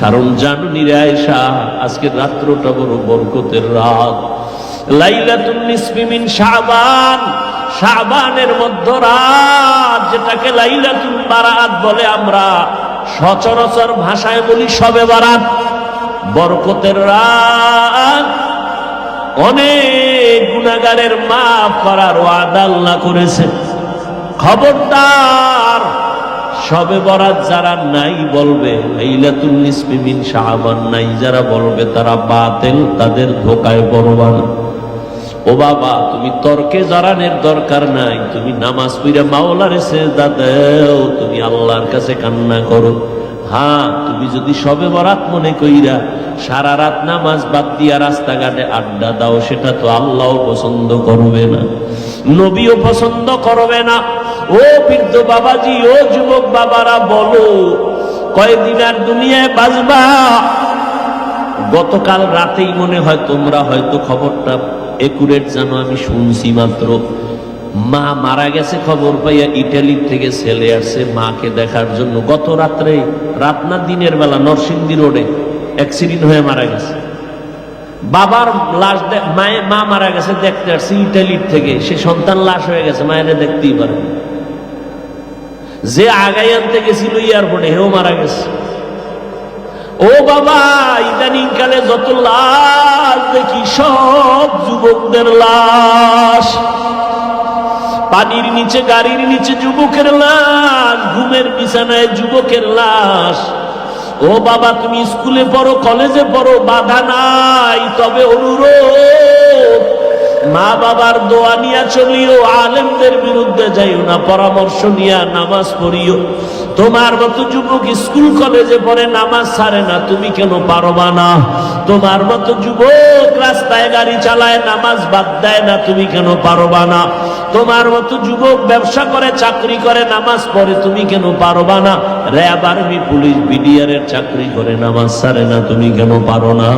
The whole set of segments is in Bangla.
কারণ জানো নিরে আয়সা আজকের রাত্রটা বড় বরকতের রাত। লাইলাতুন নিসফি মিন শাবান, শাবানের মধ্য রাত, যেটাকে লাইলাতুল বারাত বলে আমরা। সচরাচর ভাষায় বলি সবে বারাত। বরকতের রাত। অনেক গুণাগারের মাফ করার ওয়াদা আল্লাহ করেছেন খবরদার সবে বরাত যারা নাই বলবে লাইলাতুল নাই। যারা বলবে তারা বাতিল, তাদের ধোকায় বরবান ও বাবা, তুমি তর্কে জড়ানের দরকার নাই। তুমি নামাজ পড়ে মাওলারে সেজদা দেও। তুমি আল্লাহর কাছে কান্না করো। হ্যাঁ তুমি যদি সবে বরাত মনে কইরা সারা রাত নামাজ বাদ দিয়া রাস্তাঘাটে আড্ডা দাও, সেটা তো আল্লাহ পছন্দ করবে না। নবীও পছন্দ করবে না। ও বৃদ্ধ বাবাজি, ও যুবক বাবারা, বলো, কয়দিন আর দুনিয়ায় বাজবা গতকাল রাতেই মনে হয় তোমরা হয়তো খবরটা একুরেট জানো, আমি শুনছি মাত্র। মা মারা গেছে, খবর পাইয়া ইটালির থেকে ছেলে আসছে মাকে দেখার জন্য। গত রাত্রে, রাত না দিনের বেলা, নরসিংদী রোডে অ্যাক্সিডেন্ট হয়ে মারা গেছে। বাবার লাশ মায়ে মা মারা গেছে দেখতে আসছে ইটালির থেকে। সে সন্তান লাশ হয়ে গেছে, মায়ের দেখতেই পারে যে আগাই আনতে গেছিল এয়ারপোর্টে, হেও মারা গেছে। ও বাবা ইদানিং কালে যত লাশ দেখি, সব যুবকদের লাশ। পানির নিচে, গাড়ির নিচে যুবকের লাশ, ঘুমের বিছানায় যুবকের লাশ। ও বাবা, তুমি স্কুলে পড়ো, কলেজে পড়ো, বাধা নাই, তবে অনুরোধ মা বাবার দোয়া নিয়া চলিও, আলেমদের বিরুদ্ধে যাইও না, পরামর্শ নিয়া নামাজ পড়িও। তোমার মতো যুবক স্কুল কলেজে পড়ে নামাজ ছাড়ে না, তুমি কেন পারবা না? তোমার মতো যুবক রাস্তায় গাড়ি চালায়, নামাজ বাদ দেয় না, তুমি কেন পারবা না? তোমার মতো যুবক ব্যবসা করে, চাকরি করে, নামাজ পড়ে, তুমি কেন পারবা না? র্যাব আর্মি পুলিশ বিডিআরের চাকরি করে, নামাজ ছাড়ে না, তুমি কেন পারো না?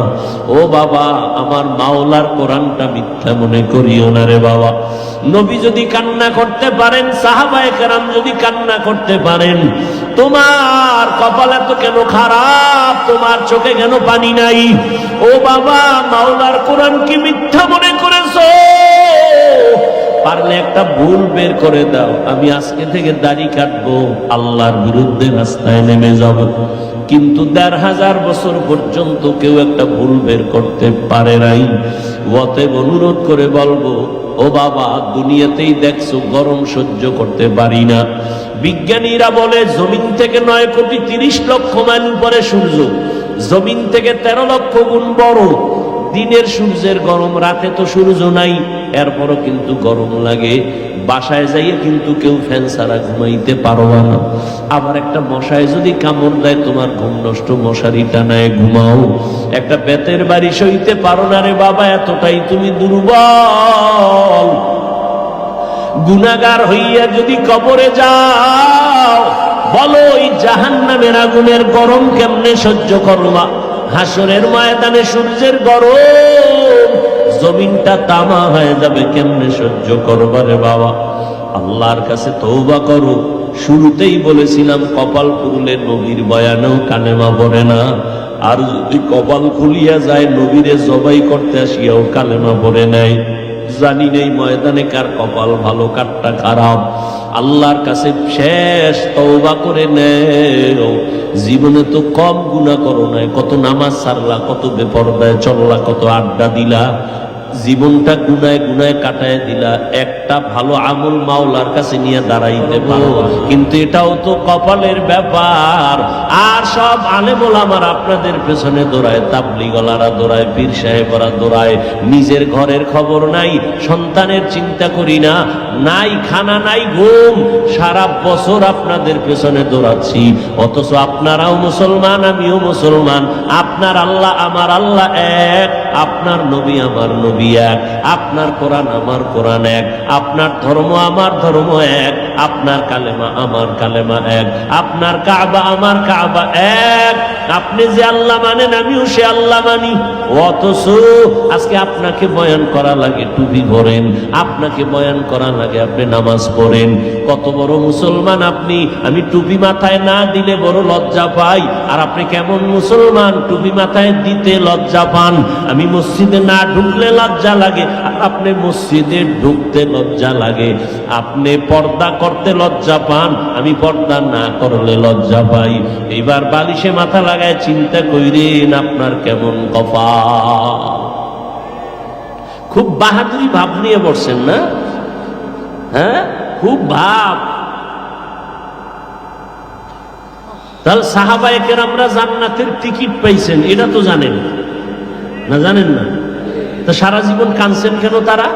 ও বাবা, আমার মাওলার কোরআনটা মিথ্যা মনে করিও না রে বাবা। নবী যদি কান্না করতে পারেন, সাহাবায়ে কেরাম যদি কান্না করতে পারেন, তোমার কপাল এত কেন খারাপ? তোমার চোখে কেন পানি নাই? ও বাবা, মাওলার কোরআন কি মিথ্যা মনে করেছ? পারলে একটা ভুল বের করে দাও। আমি আজকে থেকে দাড়ি কাটবো, আল্লাহর বিরুদ্ধে রাস্তায় নেমে যাব। কিন্তু দেড় হাজার বছর পর্যন্ত কেউ একটা ভুল বের করতে পারে নাই। অতএব অনুরোধ করে বলব, ও বাবা, দুনিয়াতেই দেখছ গরম সহ্য করতে পারি না। বিজ্ঞানীরা বলে, জমিন থেকে নয় কোটি তিরিশ লক্ষ মাইল উপরে সূর্য। জমিন থেকে তেরো লক্ষ গুণ বড়। দিনের সূর্যের গরম, রাতে তো সূর্য নাই, এরপরও কিন্তু গরম লাগে। বাসায় যাইয়ে কিন্তু কেউ ফ্যান ছাড়া ঘুমাইতে পারবা না। আবার একটা মশায় যদি কামড় দেয়, তোমার ঘুম নষ্ট, মশারি টানায় ঘুমাও। একটা বেতের বাড়ি সইতে পারো না রে বাবা, এতটাই তুমি দুর্বল। গুনাগার হইয়া যদি কবরে যাও, বলো ওই জাহান নামের আগুনের গরম কেমনে সহ্য করবা? হাসরের ময়দানে সূর্যের গরম। জমিনটা তামা হয়ে যাবে, কেমনে সহ্য করবা রে বাবা? আল্লাহর কাছে তৌবা করো। শুরুতেই বলেছিলাম, কপাল খুললে নবীর বয়ানেও কালেমা পড়ে না। আর যদি কপাল খুলিয়া যায়, নবীরে জবাই করতে আসিয়াও কালেমা পড়ে নেয় জানি নেই ময়দানে কার কপাল ভালো, কারটা খারাপ। আল্লাহর কাছে শেষ তওবা করে নেও। জীবনে তো কম গুণা করো নাই, কত নামাজ সারলা, কত বেপরদায় চললা, কত আড্ডা দিলা। জীবনটা গুনায় গুনায় কাটায় দিলা, একটা ভালো আমল মাওলার কাছে নিয়ে দাঁড়াইতে পারো। কিন্তু এটাও তো কপালের ব্যাপার। আর সব আলেমুল আমার আপনাদের পেছনে দৌড়ায়, তাবলিগলারা দৌড়ায়, পীর সাহেবরা দৌড়ায়। নিজের ঘরের খবর নাই, সন্তানের চিন্তা করি না। নাই খানা, নাই ঘুম। সারা বছর আপনাদের পেছনে দৌড়াচ্ছি। অথচ আপনারাও মুসলমান, আমিও মুসলমান। আপনার আল্লাহ, আমার আল্লাহ এক। আপনার নবী আমার নবী এক, আপনার কোরআন আমার কোরআন এক, আপনার ধর্ম আমার ধর্ম এক, আপনার কালেমা আমার কালেমা এক, আপনার কাবা আমার কাবা এক। আপনি যে আল্লাহ মানেন, আমিও সে আল্লাহ মানি। অথচ আজকে আপনাকে বয়ান করা লাগে, টুপি পরেন। আপনাকে বয়ান করা লাগে, আপনি নামাজ পড়েন। কত বড় মুসলমান আপনি। আমি টুপি মাথায় না দিলে বড় লজ্জা পাই। আর আপনি কেমন মুসলমান, টুপি মাথায় দিতে লজ্জা পান। আমি মসজিদে না ঢুকলে লজ্জা লাগে, আর আপনি মসজিদে ঢুকতে লজ্জা লাগে। আপনি পর্দা করতে লজ্জা পান, আমি পর্দা না করলে লজ্জা পাই। এবার বালিশে মাথা লাগায় চিন্তা কইরেন, আপনার কেমন কপা খুব বাহাদুরি ভাব নিয়ে বসছেন না? হ্যাঁ? খুব ভাব। তাহলে সাহাবায়কের আমরা জান্নাতের টিকিট পাইছেন, এটা তো জানেন। না জানেন না? তো সারা জীবন কানছেন কেন তারা?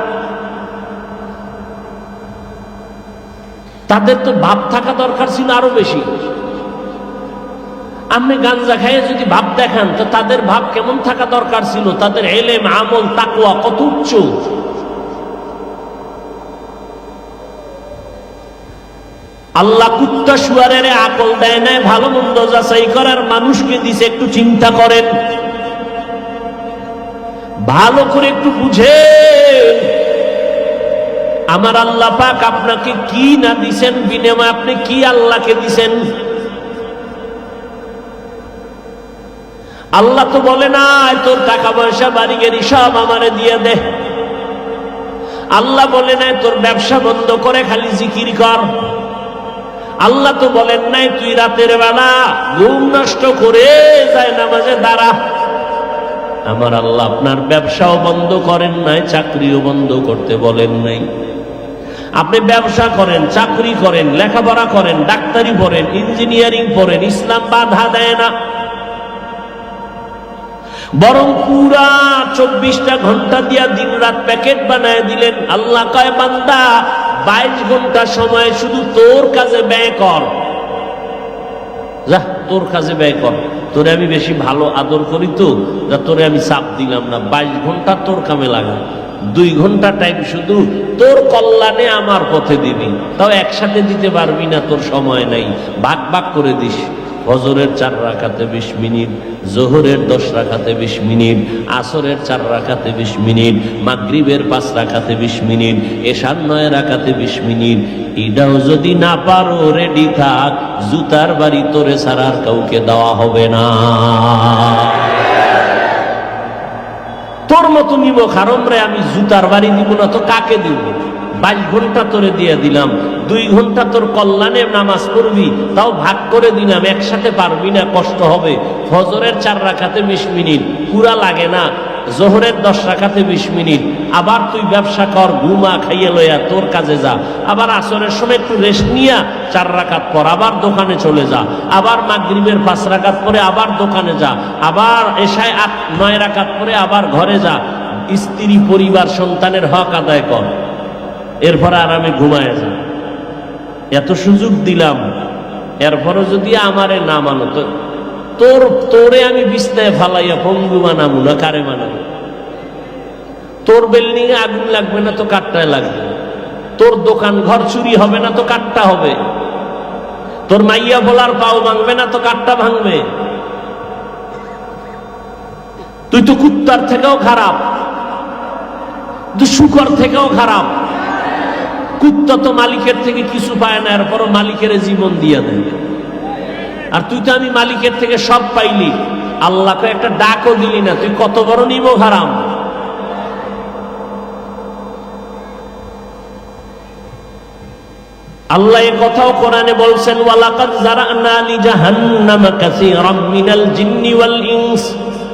তাদের তো ভাব থাকা দরকার ছিল আরও বেশি। আপনি গাঞ্জা খাইয়ে যদি ভাব দেখান, তো তাদের ভাব কেমন থাকা দরকার ছিল? তাদের এলেম, আমল তাকুয়া কত উচ্চ? আল্লাহ কুত্তা শুয়ারের আকল দেয় নাই, ভালো মন্দ যাচাই করার মানুষকে দিছে, একটু চিন্তা করেন। ভালো করে একটু বুঝে। আমার আল্লাহ পাক আপনাকে কি না দিছেন, বিনিময়ে আপনি কি আল্লাহকে দিছেন? আল্লাহ তো বলে না তোর টাকা পয়সা বাড়ি গাড়ি সব আমারে দিয়ে দে। আল্লাহ বলে নাই, তোর ব্যবসা বন্ধ করে খালি জিকির কর। আল্লাহ তো বলেন নাই, তুই রাতের বেলা ঘুম নষ্ট করে যায় নামাজে দাঁড়া। আমার আল্লাহ আপনার ব্যবসাও বন্ধ করেন নাই, চাকরিও বন্ধ করতে বলেন নাই। আপনি ব্যবসা করেন, চাকরি করেন, লেখাপড়া করেন, ডাক্তারি পড়েন, ইঞ্জিনিয়ারিং পড়েন, ইসলাম বাধা দেয় না। বরং পুরা চব্বিশটা ঘণ্টা দিয়া দিন রাত প্যাকেট বানায় দিলেন। আল্লাহ কয়, বান্দা, বাইশ ঘণ্টা সময় শুধু তোর কাজে ব্যয় কর। যা তোর কাজে ব্যয় কর। তোরে আমি বেশি ভালো আদর করি তো, যা তোরে আমি চাপ দিলাম না। বাইশ ঘণ্টা তোর কামে লাগা দুই ঘণ্টা টাইম শুধু তোর কল্যাণে আমার পথে দিবি। তাও একসাথে দিতে পারবি না, তোর সময় নাই। ভাগ ভাগ করে দিস। ফজরের চার রাখাতে বিশ মিনিট, জোহরের দশ রাখাতে বিশ মিনিট, আসরের চার রাখাতে বিশ মিনিট, মাগরিবের পাঁচ রাখাতে বিশ মিনিট, এশার নয় রাখাতে বিশ মিনিট। এটাও যদি না পারো রেডি থাক, জুতার বাড়ি তোরে সারার কাউকে দেওয়া হবে না। তোর মতো নিব রে, আমি জুতার বাড়ি দিব না, তো কাকে দিব? বাইশ ঘণ্টা তোরে দিয়ে দিলাম। দুই ঘণ্টা তোর কল্যাণে নামাজ পড়বি, তাও ভাগ করে দিলাম, একসাথে পারবি না, কষ্ট হবে। ফজরের চার রাখাতে বিশ মিনিট, পুরা লাগে না, জোহরের দশ রাখাতে বিশ মিনিট। আবার তুই ব্যবসা কর, ঘুমা খাইয়ে লইয়া তোর কাজে যা। আবার আসরের সময় একটু রেস্ট নিয়া চার রাখাত পর আবার দোকানে চলে যা। আবার মাগরিবের পাঁচ রাখাত পরে আবার দোকানে যা। আবার এসায় আট, নয় রাখাত পরে আবার ঘরে যা। স্ত্রী, পরিবার, সন্তানের হক আদায় কর। এরপরে আরামে ঘুমায় যা এত সুযোগ দিলাম। এরপরও যদি আমারে না মানো, তো তোর, তোরে আমি বিছনায় ফালাইয়া পঙ্গু বানাবো না কারে বানাবো তোর বিল্ডিং এ আগুন লাগবে না তো কাঠটায় লাগবে? তোর দোকান ঘর চুরি হবে না তো কাঠটা হবে? তোর মাইয়া বলার পাও ভাঙবে না তো কাঠটা ভাঙবে? তুই তো কুত্তার থেকেও খারাপ। তুই শুকর থেকেও খারাপ। কুত্তা তো মালিকের থেকে কিছু পায় না, এরপরও মালিকের জীবন দিয়ে দেয়। আর তুই তো আমি মালিকের থেকে সব পাইলি। আল্লাহকে একটা ডাকও দিলি না, তুই কত বড় নিব হারাম। আল্লাহ এ কথাও কোরআনে বলছেন, ওয়ালাকাদ জারানা লি জাহান্নামা কাসীরাম মিনাল জিন্নি ওয়াল ইনস।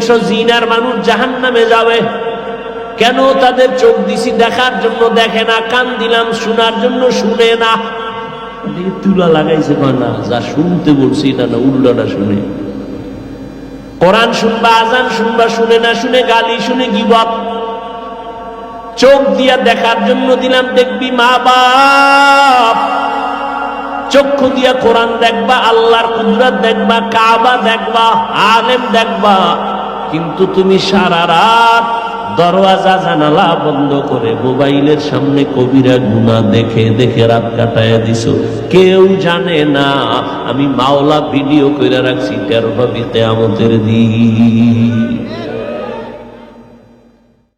অধিকাংশ জিনার মানুষ জাহান নামে যাবে। কেন তাদের চোখ দিছি দেখার জন্য দেখে না, কান দিলাম শোনার জন্য শুনে না। তুলা লাগাইছে না, যা শুনতে বলছি না না শুনে। কোরআন শুনবা আজান শুনবা, শুনে না, শুনে গালি, শুনে গিবত চোখ দিয়া দেখার জন্য দিলাম, দেখবি মা বাপ। চক্ষু দিয়া কোরআন দেখবা, আল্লাহর কুদরত দেখবা, কাবা দেখবা, আলেম দেখবা। কিন্তু তুমি সারা রাত দরওয়াজা, জানালা বন্ধ করে মোবাইলের সামনে কবিরা গুনা দেখে দেখে রাত কাটায় দিছো। কেউ জানে না, আমি মাওলা ভিডিও করে রাখছি তেরো ভাবিতে কেয়ামতের দিন।